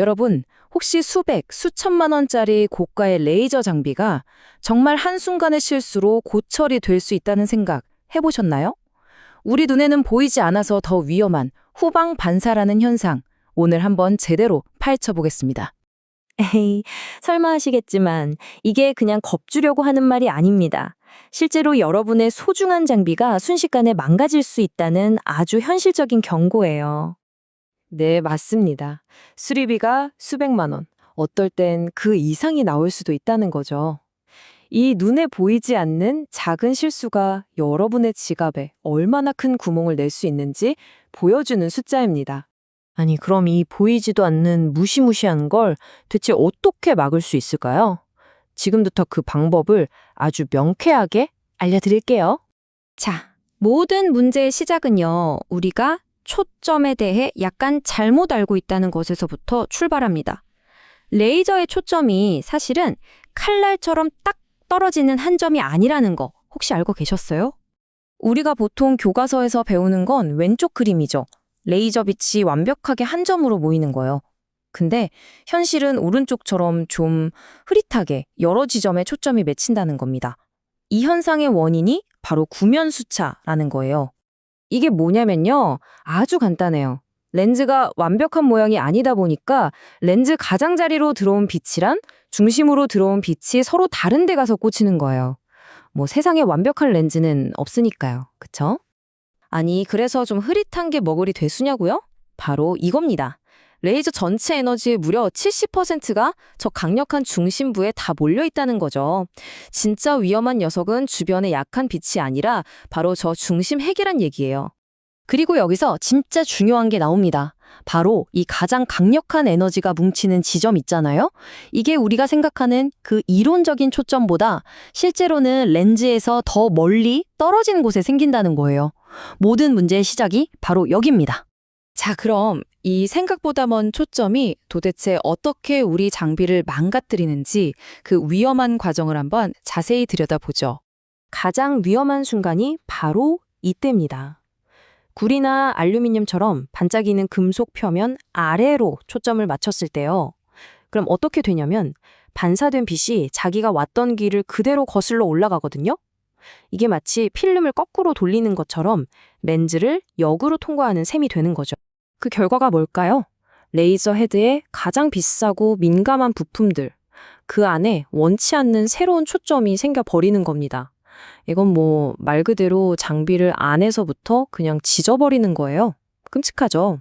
여러분, 혹시 수백, 수천만 원짜리 고가의 레이저 장비가 정말 한순간의 실수로 고철이 될 수 있다는 생각 해보셨나요? 우리 눈에는 보이지 않아서 더 위험한 후방 반사라는 현상, 오늘 한번 제대로 파헤쳐 보겠습니다. 에이, 설마 하시겠지만 이게 그냥 겁주려고 하는 말이 아닙니다. 실제로 여러분의 소중한 장비가 순식간에 망가질 수 있다는 아주 현실적인 경고예요. 네, 맞습니다. 수리비가 수백만 원, 어떨 땐 그 이상이 나올 수도 있다는 거죠. 이 눈에 보이지 않는 작은 실수가 여러분의 지갑에 얼마나 큰 구멍을 낼 수 있는지 보여주는 숫자입니다. 아니, 그럼 이 보이지도 않는 무시무시한 걸 대체 어떻게 막을 수 있을까요? 지금부터 그 방법을 아주 명쾌하게 알려드릴게요. 자, 모든 문제의 시작은요, 우리가 초점에 대해 약간 잘못 알고 있다는 것에서부터 출발합니다. 레이저의 초점이 사실은 칼날처럼 딱 떨어지는 한 점이 아니라는 거 혹시 알고 계셨어요? 우리가 보통 교과서에서 배우는 건 왼쪽 그림이죠. 레이저 빛이 완벽하게 한 점으로 모이는 거예요. 근데 현실은 오른쪽처럼 좀 흐릿하게 여러 지점에 초점이 맺힌다는 겁니다. 이 현상의 원인이 바로 구면수차라는 거예요. 이게 뭐냐면요. 아주 간단해요. 렌즈가 완벽한 모양이 아니다 보니까 렌즈 가장자리로 들어온 빛이란 중심으로 들어온 빛이 서로 다른 데 가서 꽂히는 거예요. 뭐 세상에 완벽한 렌즈는 없으니까요. 그쵸? 아니, 그래서 좀 흐릿한 게 머글이 되수냐고요? 바로 이겁니다. 레이저 전체 에너지의 무려 70%가 저 강력한 중심부에 다 몰려 있다는 거죠. 진짜 위험한 녀석은 주변의 약한 빛이 아니라 바로 저 중심 핵이란 얘기예요. 그리고 여기서 진짜 중요한 게 나옵니다. 바로 이 가장 강력한 에너지가 뭉치는 지점 있잖아요? 이게 우리가 생각하는 그 이론적인 초점보다 실제로는 렌즈에서 더 멀리 떨어지는 곳에 생긴다는 거예요. 모든 문제의 시작이 바로 여기입니다. 자, 그럼 이 생각보다 먼 초점이 도대체 어떻게 우리 장비를 망가뜨리는지 그 위험한 과정을 한번 자세히 들여다보죠. 가장 위험한 순간이 바로 이때입니다. 구리나 알루미늄처럼 반짝이는 금속 표면 아래로 초점을 맞췄을 때요. 그럼 어떻게 되냐면 반사된 빛이 자기가 왔던 길을 그대로 거슬러 올라가거든요. 이게 마치 필름을 거꾸로 돌리는 것처럼 렌즈를 역으로 통과하는 셈이 되는 거죠. 그 결과가 뭘까요? 레이저 헤드의 가장 비싸고 민감한 부품들, 그 안에 원치 않는 새로운 초점이 생겨버리는 겁니다. 이건 뭐 말 그대로 장비를 안에서부터 그냥 지져버리는 거예요. 끔찍하죠?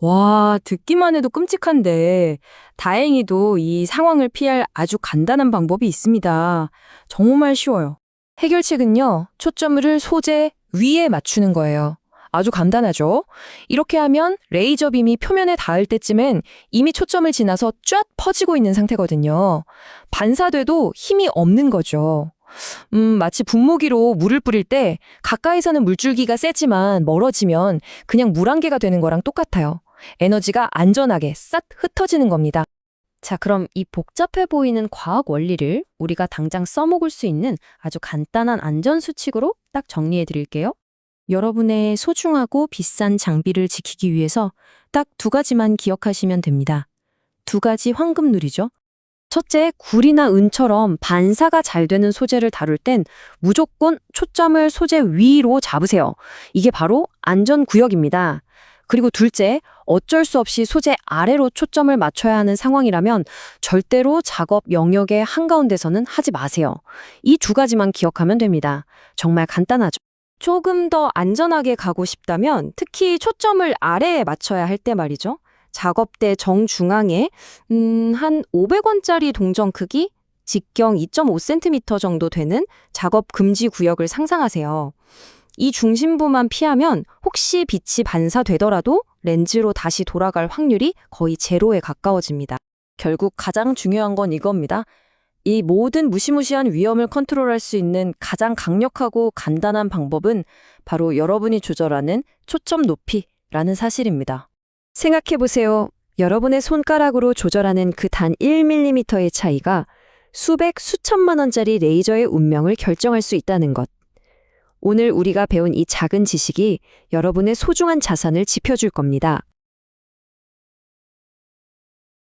와, 듣기만 해도 끔찍한데, 다행히도 이 상황을 피할 아주 간단한 방법이 있습니다. 정말 쉬워요. 해결책은요, 초점을 소재 위에 맞추는 거예요. 아주 간단하죠? 이렇게 하면 레이저 빔이 표면에 닿을 때쯤엔 이미 초점을 지나서 쫙 퍼지고 있는 상태거든요. 반사돼도 힘이 없는 거죠. 음, 마치 분무기로 물을 뿌릴 때 가까이서는 물줄기가 세지만 멀어지면 그냥 물안개가 되는 거랑 똑같아요. 에너지가 안전하게 싹 흩어지는 겁니다. 자, 그럼 이 복잡해 보이는 과학 원리를 우리가 당장 써먹을 수 있는 아주 간단한 안전 수칙으로 딱 정리해 드릴게요. 여러분의 소중하고 비싼 장비를 지키기 위해서 딱 두 가지만 기억하시면 됩니다. 두 가지 황금 룰이죠. 첫째, 굴이나 은처럼 반사가 잘 되는 소재를 다룰 땐 무조건 초점을 소재 위로 잡으세요. 이게 바로 안전구역입니다. 그리고 둘째, 어쩔 수 없이 소재 아래로 초점을 맞춰야 하는 상황이라면 절대로 작업 영역의 한가운데서는 하지 마세요. 이 두 가지만 기억하면 됩니다. 정말 간단하죠. 조금 더 안전하게 가고 싶다면 특히 초점을 아래에 맞춰야 할 때 말이죠. 작업대 정중앙에 음, 한 500원짜리 동전 크기, 직경 2.5cm 정도 되는 작업 금지 구역을 상상하세요. 이 중심부만 피하면 혹시 빛이 반사되더라도 렌즈로 다시 돌아갈 확률이 거의 제로에 가까워집니다. 결국 가장 중요한 건 이겁니다. 이 모든 무시무시한 위험을 컨트롤할 수 있는 가장 강력하고 간단한 방법은 바로 여러분이 조절하는 초점 높이라는 사실입니다. 생각해보세요. 여러분의 손가락으로 조절하는 그 단 1mm의 차이가 수백, 수천만 원짜리 레이저의 운명을 결정할 수 있다는 것. 오늘 우리가 배운 이 작은 지식이 여러분의 소중한 자산을 지켜줄 겁니다.